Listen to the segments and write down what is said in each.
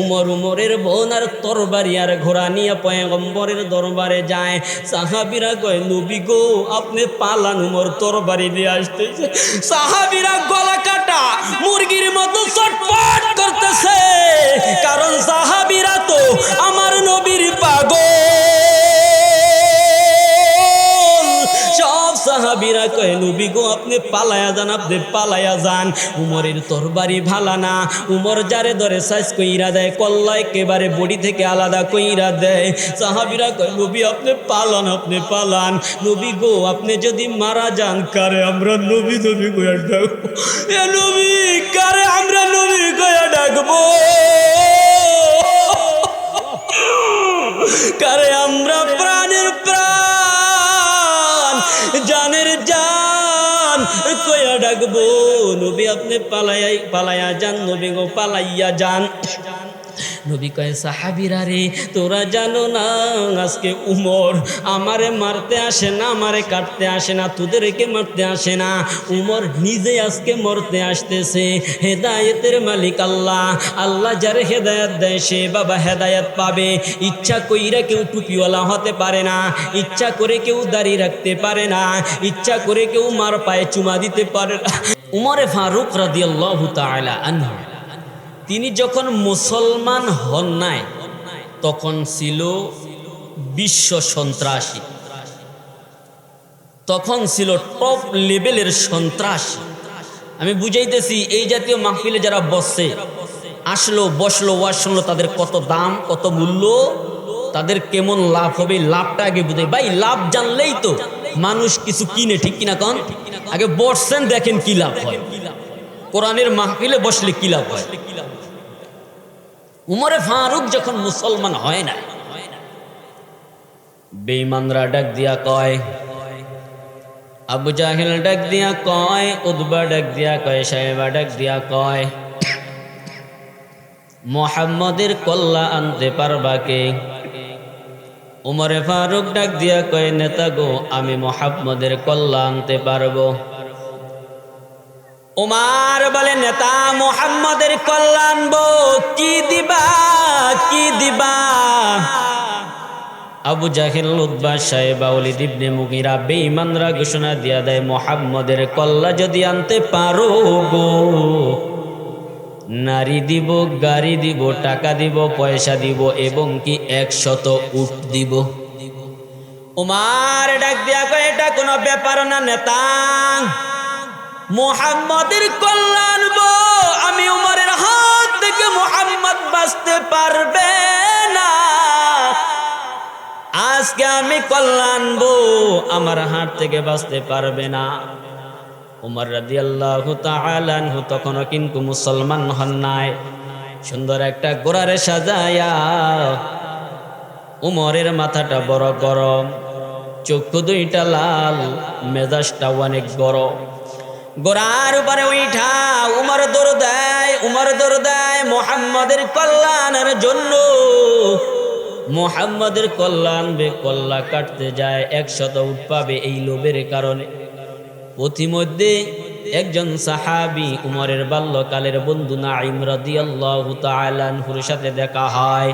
উমর উমরের বোন আর তরবারি আর ঘোড়া নিয়ে পয়গম্বরের দরবারে যায়। সাহাবিরা কয়, নবী গো, আপনি পালান উমর তরবারি দিয়ে আসতেছে। সাহাবিরা গলা কাটা, মুরগির মতো চটপট করতেছে। কারণ সাহাবিরা তো আমার নবীর পাগল। সাহাবিরা কয়, নবী গো, আপনি পালায়া যান, আপনি পালায়া যান। উমরের তরবারি ভালা না। উমর যারে ধরে সাইজ কইরা দেয় কল্লা একেবারে বডি থেকে আলাদা কইরা দেয়। সাহাবিরা কয়, নবী, আপনি পালান আপনি পালান। নবী গো, আপনি যদি মারা যান, কারে আমরা নবী নবী কইয়া ডাকবো? এ নবী, কারে আমরা নবী কইয়া ডাকবো? কারে আমরা প্রাণের প্রাণ জানের জান। কয়া ডাকবো নবী আপনি পালাইয়া পালাইয়া যান নবী গো পালাইয়া যান। নবী কয়, সাহাবিরা রে, তোরা জানো না আজকে উমর আমারে মারতে আসে না, আমারে কাটতে আসে না, তোদেরকে মারতে আসে না। উমর নিজে আজকে মরতে আসতেছে। হেদায়েতের মালিক আল্লাহ। আল্লাহ যারে হেদায়ত দেয়, সে বাবা হেদায়ত পাবে। ইচ্ছা কইরা কেউ টুপিওয়ালা হতে পারে না। ইচ্ছা করে কেউ দাড়ি রাখতে পারে না। ইচ্ছা করে কেউ মার পায়ে চুমা দিতে পারে না। উমরে ফারুক রাদিয়াল্লাহু তাআলা আনহু। তিনি যখন মুসলমান হন নাই, তখন ছিল বিশ্ব সন্ত্রাসী। তখন ছিল টপ লেভেলের সন্ত্রাসী। আমি বুঝাইতেছি, এই জাতীয় মাহফিলে যারা বসে আসলো, বসল, ওয়াজ শুনলো, তাদের কত দাম, কত মূল্য, তাদের কেমন লাভ হবে, লাভটা আগে বুঝে ভাই, লাভ জানলেই তো মানুষ কিছু কিনে, ঠিক কিনা কন? আগে বসছেন, দেখেন কি লাভ হয়। কোরআনের মাহফিলে বসলে কি লাভ হয়? উমরে ফারুক যখন মুসলমান হয় না, বেঈমানরা ডাক দিয়া কয়, আবু জাহিল ডাক দিয়া কয় উদ্বা ডাক দিয়া কয়, সাহেবা ডাক দিয়া কয়, মোহাম্মদের কল্লা আনতে পারবা কে? উমরে ফারুক ডাক দিয়া কয়, নেতা গো, আমি মোহাম্মদের কল্লা আনতে পারব। উমার বলে, নেতা মোহাম্মদের কল্যাণ বো কি দিবা কি দিবা? আবু জাহিল উদ্বা সাহেব, আউলিদ ইবনে মুগিরা বেঈমানরা ঘোষণা দিয়া দেয়, মোহাম্মদের কল্লা যদি আনতে পারো গো, নারী দিব, গাড়ি দিব, টাকা দিব, পয়সা দিব, এবং কি একশত উট দিব? উমার ডাক দিয়া কয়, এটা কোনো ব্যাপার না নেতা। মোহাম্মদের কল্যাণ আমি উমরের হাত থেকে মোহাম্মদ বাঁচতে পারবে না। আজকে আমি কল্যাণ আমার হাত থেকে বাঁচতে পারবে না। উমর রাজি আল্লাহ তালানহু তখনও কিন্তু মুসলমান হন নাই। সুন্দর একটা গোড়ারে সাজায়া উমরের মাথাটা বড় গরম, চক্ষু দুইটা লাল মেজাজটা অনেক গরম গোড়ার উপরে উঠা উমর দৌড় দেয়, উমর দৌড় দেয়, মোহাম্মদের কল্যাণের জন্য। মোহাম্মদের কল্যাণ বে কল্লা কাটতে যায়, একশত উঠ পাবে এই লোভের কারণে। পথিমধ্যে একজন সাহাবি উমরের বাল্যকালের বন্ধু নাইম রাদিয়াল্লাহু তাআলার সাথে দেখা হয়।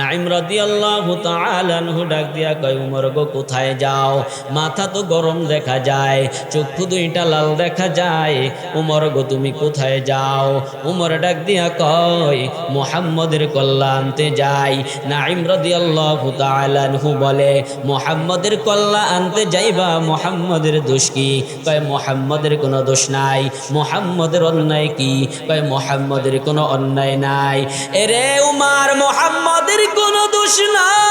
নাইম রাদিয়াল্লাহু তাআলাহু ডাক দিয়া কয়, উমর গো, কোথায় যাও? মাথা তো গরম দেখা যায়, চক্ষু দুইটা লাল দেখা যায়। উমর গো, তুমি কোথায় যাও? উমর ডাক দিয়া কয়, মোহাম্মদের কল্যাণতে যাই। নাইম রাদিয়াল্লাহু তাআলাহু বলে, মোহাম্মদের কল্লা আনতে যাইবা, মোহাম্মদের দোষ কি? কয়, মোহাম্মদের কোনো দোষ নাই, মোহাম্মদের অন্যায় কি? কয়, মোহাম্মদের কোনো অন্যায় নাই। এরে উমার, মোহাম্মদের কোনো দোষ নাই।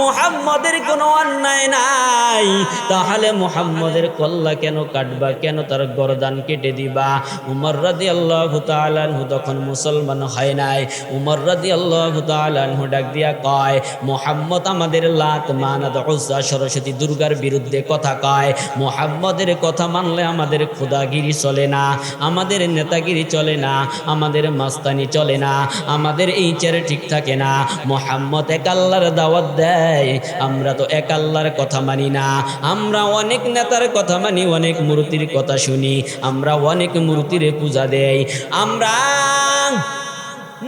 মোহাম্মদের কোনো অন্যায় নাই। তাহলে মোহাম্মদের কল্লা কেন কাটবা? কেন তার গরদান কেটে দিবা? উমর রাদি আল্লাহ তালানহু তখন মুসলমান হয় নাই। উমর রাদি আল্লাহ তালানহু ডাক দিয়া কয়, মোহাম্মদ আমাদের লাত মানাদ উজ্জা সরস্বতী দুর্গার বিরুদ্ধে কথা কয়। মোহাম্মদের কথা মানলে আমাদের খোদাগিরি চলে না, আমাদের নেতাগিরি চলে না, আমাদের মাস্তানি চলে না, আমাদের এই চেয়ারে ঠিক থাকে না। মোহাম্মদ এক আল্লাহর দাওয়াত দেয়। আমরা তো এক আল্লাহর কথা মানি না। আমরা অনেক নেতার কথা মানি, অনেক মূর্তির কথা শুনি। আমরা অনেক মূর্তির পূজা দেই। আমরা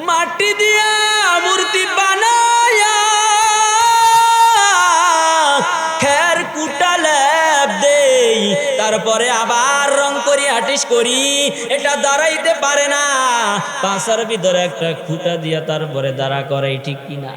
মাটি দিয়া মূর্তি বানায়া খের দেই। তারপরে আবার রং করি আটিস করি। এটা দাঁড়াইতে পারে না। পাশার ভিতরে একটা খুঁটা দিয়া তারপরে দাঁড়া করাই ঠিক কিনা?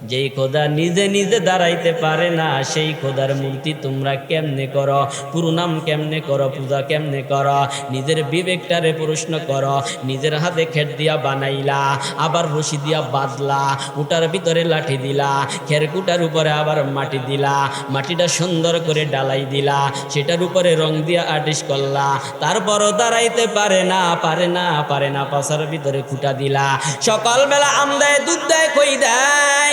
যেই খোদা নিজে নিজে দাঁড়াইতে পারে না, সেই খোদার মূর্তি তোমরা কেমনে করো? পুরুনাম কেমনে করো? পূজা কেমনে করো? নিজের বিবেকটারে প্রশ্ন করো। নিজের হাতে খেট দিয়া বানাইলা, আবার রশি দিয়া বাঁধলা, উটার ভিতরে লাঠি দিলা, খেরকুটার উপরে আবার মাটি দিলা, মাটিটা সুন্দর করে ডালাই দিলা, সেটার উপরে রং দিয়া আর্টিস্ট করলা, তারপরও দাঁড়াইতে পারে না পারে না পারে না পাশার ভিতরে খুঁটা দিলা। সকালবেলা আম দেয় দুধ দেয় কই দেয়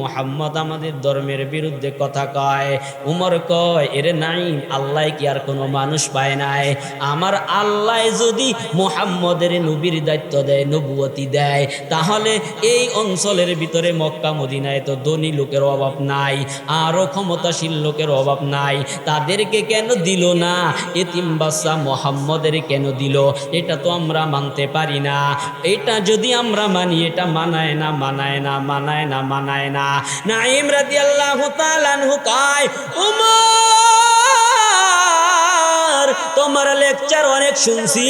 মোহাম্মদ আমাদের ধর্মের বিরুদ্ধে কথা কয়। উমর কয়, এরে নাই আল্লাহ কি আর কোনো মানুষ পায় নাই? আমার আল্লাহ যদি মোহাম্মদের নবীর দায়িত্ব দেয়, নবুয়তি দেয়, তাহলে এই অঞ্চলের ভিতরে মক্কা, মদিনায় তো ধনী লোকের অভাব নাই আরও ক্ষমতাশীল লোকের অভাব নাই। তাদেরকে কেন দিল না? এতিম বাচ্চা মোহাম্মদের কেন দিল? এটা তো আমরা মানতে পারি না। এটা যদি আমরা মানি, এটা মানায় না মানায় না মানায় না মানায় না নাইম রাদিয়াল্লাহু আল্লাহ তালানহু কয়, উমর, তোমার লেকচার অনেক শুনছি,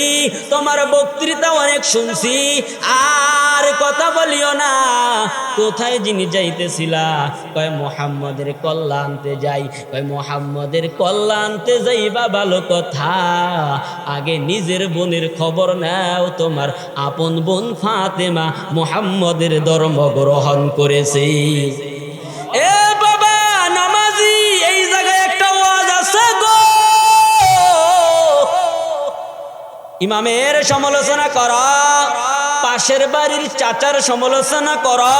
তোমার বক্তৃতা অনেক শুনছি, আর কথা বলিও না। কোথায় যিনি যাইতেছিলা? কয়, মোহাম্মদের কল্লা আনতে যাই। কয়, মোহাম্মদের কল্লা আনতে যাইবা ভালো কথা। আগে নিজের বোনের খবর নাও। তোমার আপন বোন ফাতেমা মোহাম্মদের ধর্ম গ্রহণ করেছে। ইমামের সমালোচনা করা। পাশের বাড়ির চাচার সমালোচনা করা,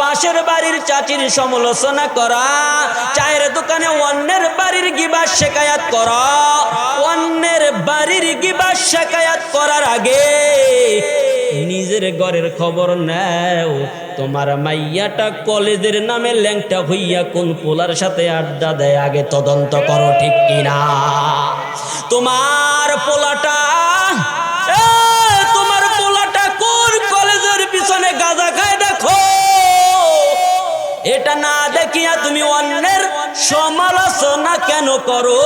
পাশের বাড়ির চাচির সমালোচনা করা, চায়ের দোকানে অন্যের বাড়ির গিবা শেখায়াত করা, অন্যের বাড়ির গিবা শেখায়াত করার আগে নিজের ঘরের খবর নেও। তোমার মাইয়াটা কলেজের নামে ল্যাংটা হইয়া কোন পোলার সাথে আড্ডা দেয়, আগে তদন্ত করো, ঠিক কিনা? তোমার পোলাটা এটা না দেখিয়া তুমি অন্যের সমালোচনা কেন করো?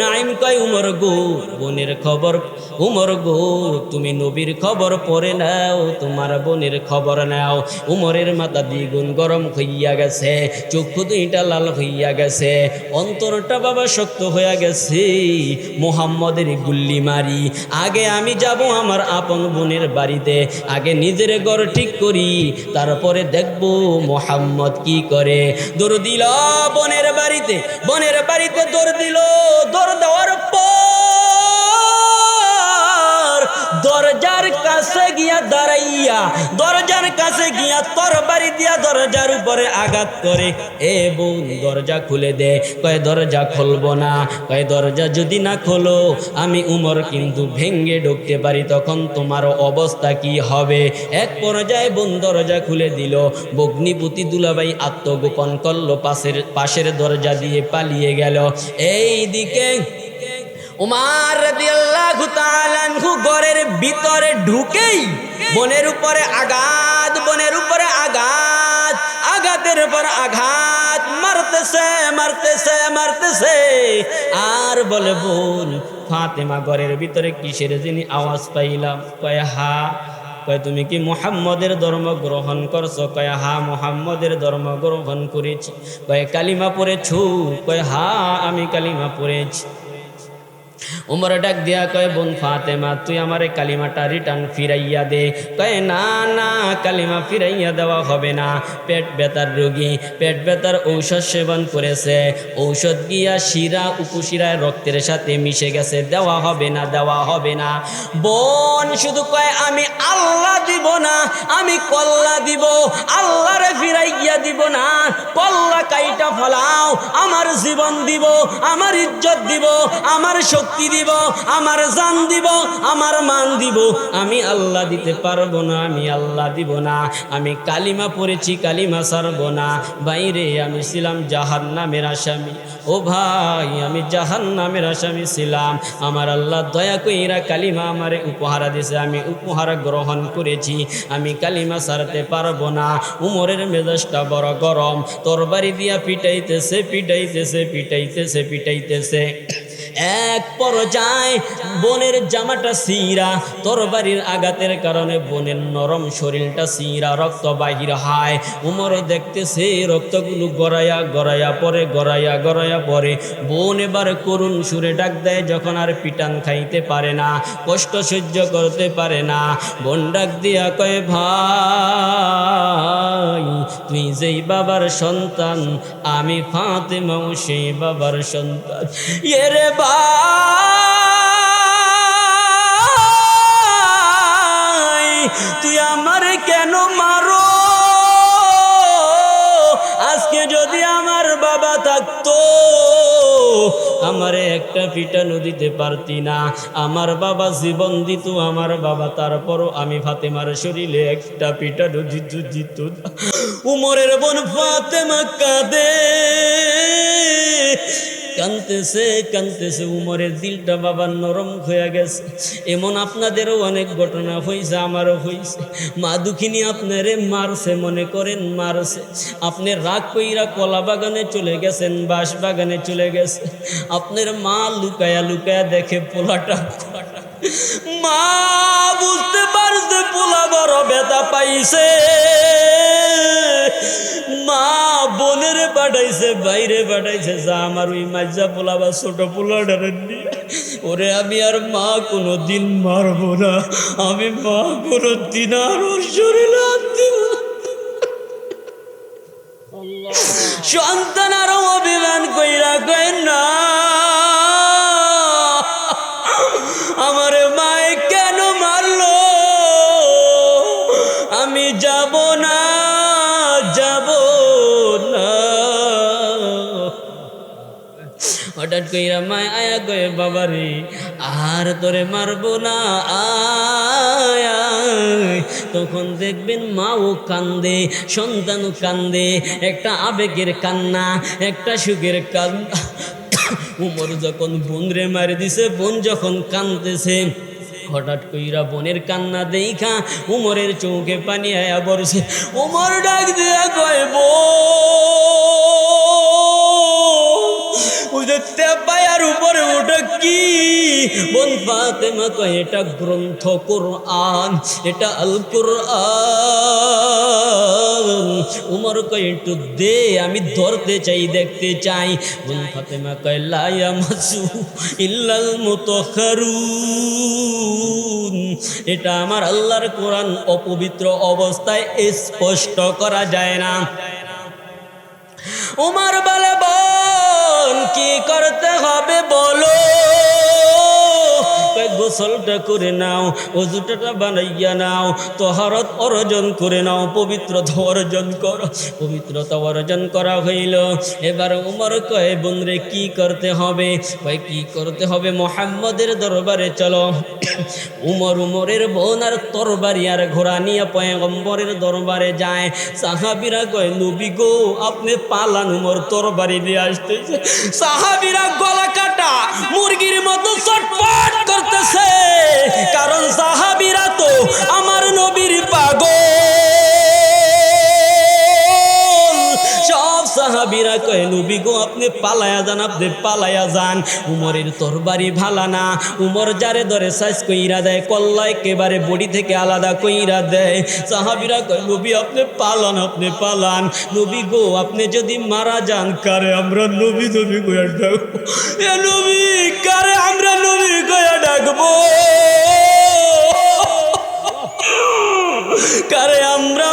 নাইম কয়, উমর গো, বোনের খবর, উমর গো, তুমি নবীর খবর পড়ে নাও, তোমার বোনের খবর নাও। উমরের মাথা দ্বিগুণ গরম হইয়া গেছে, চক্ষু দুইটা লাল হইয়া গেছে, অন্তরটা বাবা শক্ত হইয়া গেছে, মোহাম্মদের গুল্লি মারি। আগে আমি যাব আমার আপন বোনের বাড়িতে, আগে নিজের ঘর ঠিক করি, তারপরে দেখব মোহাম্মদ কি করে। দৌড় দিল বনের বাড়িতে বনের বাড়িতে দৌড় দিল দৌড় দেওয়ার পর দরজার কাছে গিয়া দাঁড়াইয়া, দরজার কাছে গিয়া তরবারি দিয়া দরজার উপরে আঘাত করে। এ বোন দরজা খুলে দে। কয়, দরজা খুলবো না। কয়, দরজা যদি না খোলো, আমি উমর কিন্তু ভেঙ্গে ঢুকতে পারি। তখন তোমার অবস্থা কি হবে? এক পর্যায়ে বোন দরজা খুলে দিল। বগ্নিপতি দুলাবাই আত্মগোপন করল, পাশের পাশের দরজা দিয়ে পালিয়ে গেল। এই দিকে উমার আনহু ঘরের ভিতরে ঢুকেই বনের উপরে আঘাত, বনের উপরে আঘাত, আঘাতের উপর আঘাত, মারতেছে মারতেছে মারতেছে। আর বলে, বোন, ফাতেমা ঘরের ভিতরে কিসের যিনি আওয়াজ পাইলাম? কয়, হা। কয়, তুমি কি মোহাম্মদের ধর্ম গ্রহণ করছ? কয়, হা, মোহাম্মদের ধর্ম গ্রহণ করেছি। কয়, কালিমা পড়েছু? কয়, হা, আমি কালিমা পড়েছি। উমর ডাক দিয়া কয়, বোন ফাতেমা, তুই আমারে কালিমাটা রিটার্ন ফিরাইয়া দে। কয়, না না, কালিমা ফিরাইয়া দেওয়া হবে না। পেট ব্যথার রোগী, পেট ব্যথার ঔষধ সেবন করেছে। ঔষধ গিয়া শিরা, উপশিরায় রক্তের সাথে মিশে গেছে। দেওয়া হবে না, দেওয়া হবে না। বোন শুধু কয়, আমি আল্লাহ দিব না, আমি কল্লা দিব আল্লাহরে ফিরাইয়া দিব না কল্লা কাইটা ফলাও, আমার জীবন দিব, আমার ইজ্জত দিব, আমার শক্তি দিব, আমার জান দিব, আমার মান দিব। আমি আল্লাহ দিতে পারব না, আমি আল্লাহ দিব না, আমি কালিমা পড়েছি, কালিমা সারব না। বাইরে আমি ছিলাম জাহান নামের আসামি। ও ভাই, আমি জাহান নামের আসামি ছিলাম। আমার আল্লাহ দয়া কইরা কালিমা আমারে উপহার দিছে আমি উপহার গ্রহণ করেছি। আমি কালিমা সারতে পারব না, উমরের মেজাজটা বড় গরম। তরবারি দিয়া পিটাইতেছে পিটাইতেছে পিটাইতেছে পিটাইতেছে। এক পর্যায়ে বনের জামাটা সিরা তরবারির আঘাতের কারণে বনের নরম শরীরটা সিরা রক্ত বাহির হয়। উমর দেখতেছে, রক্তগুলো গড়াইয়া গড়াইয়া পরে গড়াইয়া গড়াইয়া পরে। বোন এবার করুণ সুরে ডাক দেয়, যখন আর পিটান খাইতে পারে না, কষ্ট সহ্য করতে পারে না। বোন ডাক দিয়া কয়, ভাই, তুই যেই বাবার সন্তান, আমি ফাতেমাও সেই বাবার সন্তান। এরে ভাই, তুই আমারে কেন মারো? আজকে যদি আমার বাবা থাকতো, আমারে একটা পিটানো দিতে পারতি না। আমার বাবা জীবন দিত, আমার বাবা তারপরও আমি ফাতেমার শরীরে একটা পিটানো দিত দিত উমরের বোন ফাতেমা কাঁদে। কানতেছে কানতেছে, উমরের দিলটা বাবার নরম হয়ে গেছে। এমন আপনাদেরও অনেক ঘটনা হয়েছে আমারও হয়েছে মা দুঃখিনী আপনারে মারছে, মনে করেন মারছে। আপনি রাগ কইরা কলা বাগানে চলে গেছেন, বাঁশ বাগানে চলে গেছে। আপনার মা লুকায়া লুকায়া দেখে পোলাটা, মা বুঝতে পারছে পোলা বড় ব্যথা পাইছে। মা বোনের পাঠাইছে বাইরে পাঠাইছে যা আমার ওই মাজা পোলা বা ছোট পোলাটারে নিয়ে ওরে আমি আর মা কোনো দিন মারব না। আমি মা কোনো দিন আর ওর শরীরে। সন্তান আরও অভিমান কইরা কই না কইরা মায় আয়া কয়ে বাবারে, আর তোরে মারবো না, আয়। তখন দেখবেন মাও কান্দে, সন্তানও কান্দে, একটা আবেগের কান্না, একটা সুখের কান্না। উমর যখন বোন রে মারি দিছে, বোন যখন কান্দতেছে হঠাৎ কইরা বোনের কান্না দেইখা, উমরের চৌকে পানি আয়া বরছে উমর ডাক দিয়া কয় বো ওই যে উপরে ওটা কি? বোন ফাতেমা কয়, এটা গ্রন্থ কোরআন, এটা আল কোরআন উমর কয়, একটু দে, আমি ধরতে চাই, দেখতে চাই। বোন ফাতেমা কয়, লায়া মাসু ইল্লাল মুতাখারুন। এটা আমার আল্লাহর কোরআন, অপবিত্র অবস্থায় স্পষ্ট করা যায় না। উমার বলে বোন কি করতে হবে বলো? কয়, গোসলটা করে নাও অজুটাটা বানাইয়া নাও তহারত অর্জন করে নাও পবিত্রতা অর্জন করো। পবিত্রতা অর্জন করা হইল। এবার উমর কয়ে বোনরে কি করতে হবে? কয় কি করতে হবে মোহাম্মদের দরবারে চলো। উমর উমরের বোন আর তরবারি আর ঘোড়া নিয়ে পয়গম্বরের দরবারে যায়। সাহাবিরা কয় নবী গো আপনি পালান উমর তরবারি দিয়ে আসতেছে সাহাবিরা গলা কাটা মুরগির মতো চটপট করতেছে কারণ সাহাবিরা তো আমার নবীর পাগল। সাহাবিরা কয়, নবী গো, আপনি পালায়া যান, আপনি পালায়া যান। উমরের তরবারি ভালা না। উমর যারে ধরে সাইজ কইরা দেয় কল্লা একেবারে বডি থেকে আলাদা কইরা দেয়। সাহাবিরা কয়, নবী, আপনি পালান আপনি পালান। নবী গো, আপনি যদি মারা যান, কারে আমরা নবী নবী কইয়া ডাকবো? এ নবী, কারে আমরা নবী কইয়া ডাকবো? কারে আমরা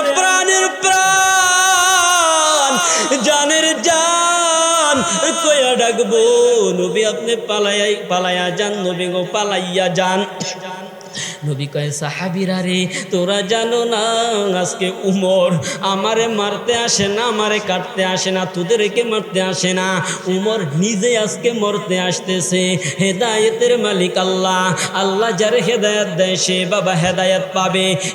ডাকবো নবী আপনি পালাইয়া পালাইয়া যান, নবী গো পালাইয়া যান। নবী কয়, সাহাবিরা রে, তোরা জানো না আজকে উমর? আমারে মারতে আসে না, আমারে কাটতে আসে না, তোদেরকে মারতে আসে না। উমর নিজে আজকে মরতে আসতেছে। হেদায়েতের মালিক আল্লাহ। আল্লাহ যারে হেদায়াত দেয়, সে বাবা হেদায়াত পাবে।